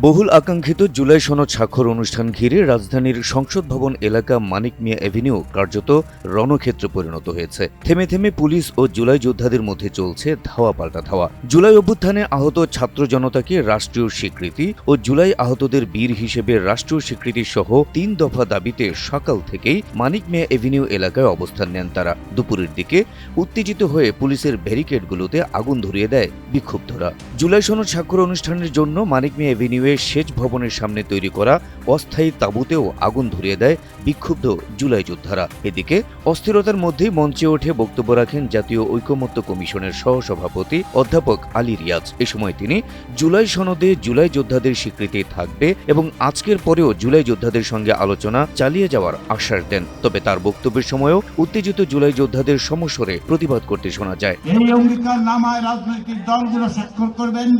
বহুল আকাঙ্ক্ষিত জুলাই সনদ স্বাক্ষর অনুষ্ঠান ঘিরে রাজধানীর সংসদ ভবন এলাকা মানিক মিয়া এভিনিউ কার্যত রণক্ষেত্রে পরিণত হয়েছে। থেমে থেমে পুলিশ ও জুলাই যোদ্ধাদের মধ্যে চলছে ধাওয়া পাল্টা ধাওয়া। জুলাই অভ্যুত্থানে আহত ছাত্র জনতাকে রাষ্ট্রীয় স্বীকৃতি ও জুলাই আহতদের বীর হিসেবে রাষ্ট্রীয় স্বীকৃতি সহ তিন দফা দাবিতে সকাল থেকেই মানিক মিয়া এভিনিউ এলাকায় অবস্থান নেন তারা। দুপুরের দিকে উত্তেজিত হয়ে পুলিশের ব্যারিকেডগুলোতে আগুন ধরিয়ে দেয় বিক্ষুব্ধরা। জুলাই সনদ স্বাক্ষর অনুষ্ঠানের জন্য মানিক মিয়া এভিনিউয়ে সেচ ভবনের সামনে তৈরি করা অস্থায়ী তাঁবুতেও আগুন ধরিয়ে দেয় বিক্ষুব্ধ জুলাই যোদ্ধারা। এদিকে অস্থিরতার মধ্যেই মঞ্চে ওঠে বক্তব্য রাখেন জাতীয় ঐকমত্য কমিশনের সহসভাপতি অধ্যাপক আলী রিয়াজ। এ সময় তিনি, জুলাই সনদে জুলাই যোদ্ধাদের স্বীকৃতি থাকবে এবং আজকের পরেও জুলাই যোদ্ধাদের সঙ্গে আলোচনা চালিয়ে যাওয়ার আশ্বাস দেন। তবে তার বক্তব্যের সময়ও উত্তেজিত জুলাই যোদ্ধাদের সমস্বরে প্রতিবাদ করতে শোনা যায়। নামায় রাজনৈতিক দলগুলো স্বাক্ষর করবেন।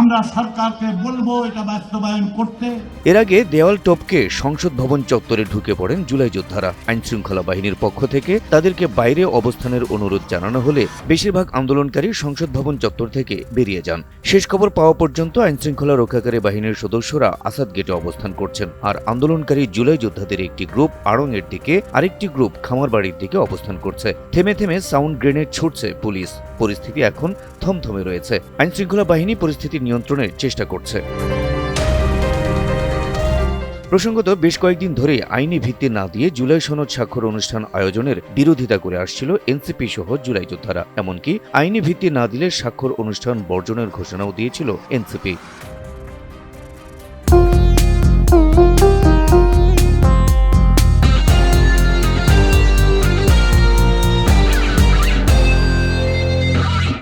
আমরা সরকারকে বলব এটা বাস্তবায়ন করতে। এর আগে দেওয়াল টপকে সংসদ ভবন চত্বরে ঢুকে পড়েন জুলাই যোদ্ধারা। আইন শৃঙ্খলা বাহিনীর পক্ষ থেকে তাদেরকে বাইরে অবস্থানের অনুরোধ জানানো হলে বেশিরভাগ আন্দোলনকারী সংসদ ভবন চত্বর থেকে বেরিয়ে যান। শেষ খবর পাওয়া পর্যন্ত আইন শৃঙ্খলা রক্ষাকারী বাহিনীর সদস্যরা আসাদ গেটে অবস্থান করছেন। আর আন্দোলনকারী জুলাই যোদ্ধাদের একটি গ্রুপ আড়ংয়ের দিকে, আরেকটি গ্রুপ খামারবাড়ির দিকে অবস্থান করছে। থেমে থেমে সাউন্ড গ্রেনেড ছুটছে পুলিশ। পরিস্থিতি এখন থমথমে রয়েছে। আইনশৃঙ্খলা বাহিনী পরিস্থিতি নিয়ন্ত্রণের চেষ্টা করছে। প্রসঙ্গত, বেশ কয়েকদিন ধরে আইনি ভিত্তি না দিয়ে জুলাই সনদ স্বাক্ষর অনুষ্ঠান আয়োজনের বিরোধিতা করে আসছিল এনসিপি সহ জুলাই যোদ্ধারা। এমনকি আইনি ভিত্তি না দিলে স্বাক্ষর অনুষ্ঠান বর্জনের ঘোষণাও দিয়েছিল এনসিপি।